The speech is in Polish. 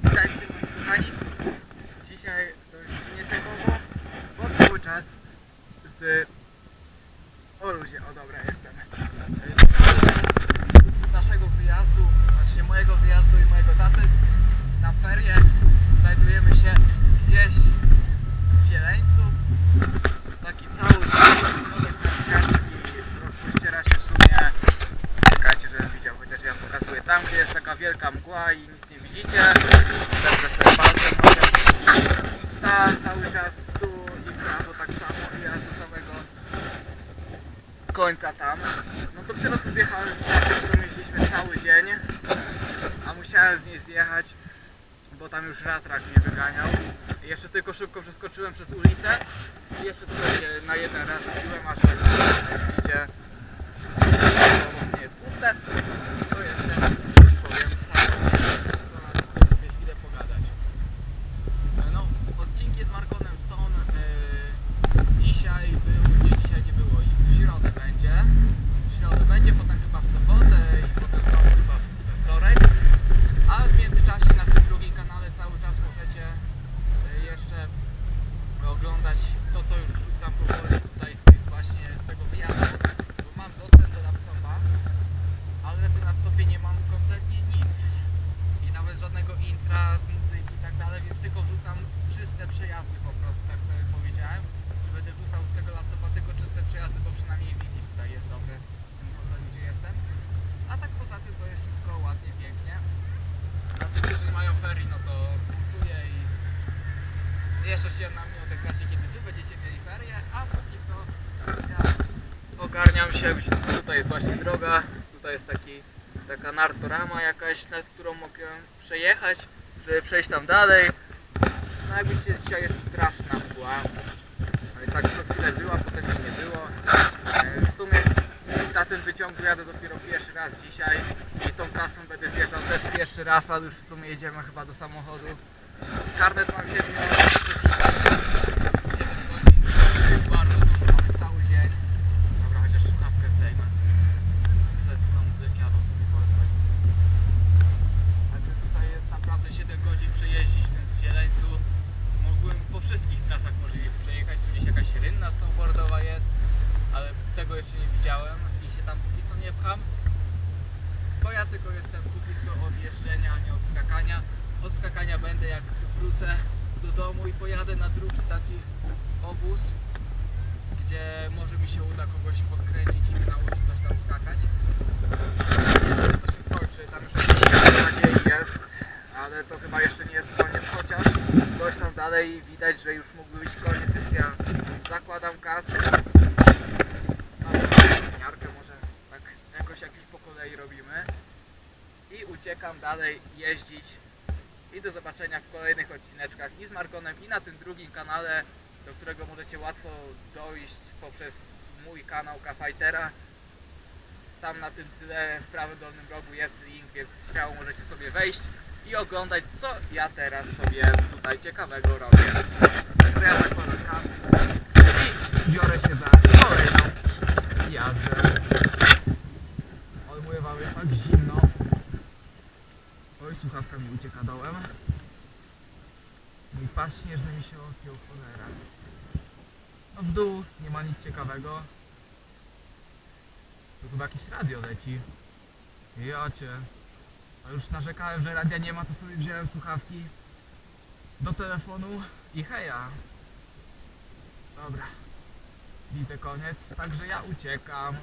Chciałem się nagrywać. Dzisiaj to już nie tego, bo, cały czas z... O ludzie, o dobra jestem. Z naszego wyjazdu, znaczy mojego wyjazdu i nic nie widzicie. Dobrze sobie palcem mogę. Ta cały czas tu i prawo tak samo i aż do samego końca tam. No to dopiero co zjechałem z trasy, którą jeździliśmy cały dzień, a musiałem z niej zjechać, bo tam już ratrak mnie wyganiał. I jeszcze tylko szybko przeskoczyłem przez ulicę i jeszcze tutaj się na jeden raz wbiłem, aż tak widzicie mnie jest puste, to jestem, powiem, sam. To na sobie chwilę pogadać. No, odcinki z Markonem są. Yy, dzisiaj był, nie dzisiaj nie było, i w środę będzie. W środę będzie, potem chyba w sobotę i potem znowu chyba we wtorek. A w międzyczasie na tym drugim kanale cały czas możecie yy, jeszcze oglądać to, co już wrzucam powoli tutaj z tych właśnie z tego wyjazdu, bo mam dostęp do laptopa, ale na tym laptopie nie mam kompletnie nic i nawet żadnego intra, muzyki i tak dalej, więc tylko wrzucam czyste przejazdy po prostu, tak sobie powiedziałem, że będę wrzucał z tego laptopa tylko czyste przejazdy, bo przynajmniej Wiki tutaj jest dobry w tym hotelu, gdzie jestem. A tak poza tym to jest wszystko ładnie, pięknie. Tych, którzy mają ferii, no to współczuję i jeszcze się na mnie odegracie, kiedy wy będziecie mieli ferie, a póki to ja ogarniam się, tutaj jest właśnie droga, tutaj jest taki, taka nartorama jakaś, nad którą mogę przejechać, żeby przejść tam dalej. No jak widzicie, dzisiaj jest straszna mgła, ale tak co chwilę była, potem jej nie było. E, W sumie na tym wyciągu jadę dopiero pierwszy raz dzisiaj i tą trasą będę zjeżdżał pierwszy raz, ale już w sumie jedziemy chyba do samochodu. Karnet mam 7 7 godzin, to jest bardzo dużo, mamy cały dzień. Dobra, chociaż słuchawkę zdejmę. Sobie słucham muzyki, albo sobie polecać. Także tutaj jest naprawdę 7 godzin przejeździć w tym zieleńcu. Mogłem po wszystkich trasach możliwych przejechać, tu gdzieś jakaś rynna snowboardowa jest, ale tego jeszcze nie widziałem i się tam póki co nie pcham. Bo ja tylko jestem póki co od jeżdżenia, a nie od skakania. Od skakania będę jak wrócę do domu i pojadę na drugi taki obóz, gdzie może mi się uda kogoś podkręcić i nauczyć coś tam skakać. Nie wiem, co się skończy, tam już jakiś nadziei jest, ale to chyba jeszcze nie jest koniec, chociaż coś tam dalej widać, że już mógłby być koniec, więc ja zakładam kask. Mam miarkę może tak jakoś jak już po kolei robimy i uciekam dalej jeździć i do zobaczenia w kolejnych odcineczkach i z Markonem i na tym drugim kanale, do którego możecie łatwo dojść poprzez mój kanał Kafajtera. Tam na tym tle w prawym dolnym rogu jest link, więc śmiało możecie sobie wejść i oglądać co ja teraz sobie tutaj ciekawego robię. Także ja zakładam kask i biorę się za słuchawka mi ucieka dołem. Mój pas śnieżny mi się odpiął, cholera. No w dół, nie ma nic ciekawego. Tu chyba jakieś radio leci. Jocie. A już narzekałem, że radia nie ma, to sobie wziąłem słuchawki do telefonu i heja. Dobra. Widzę koniec, także ja uciekam.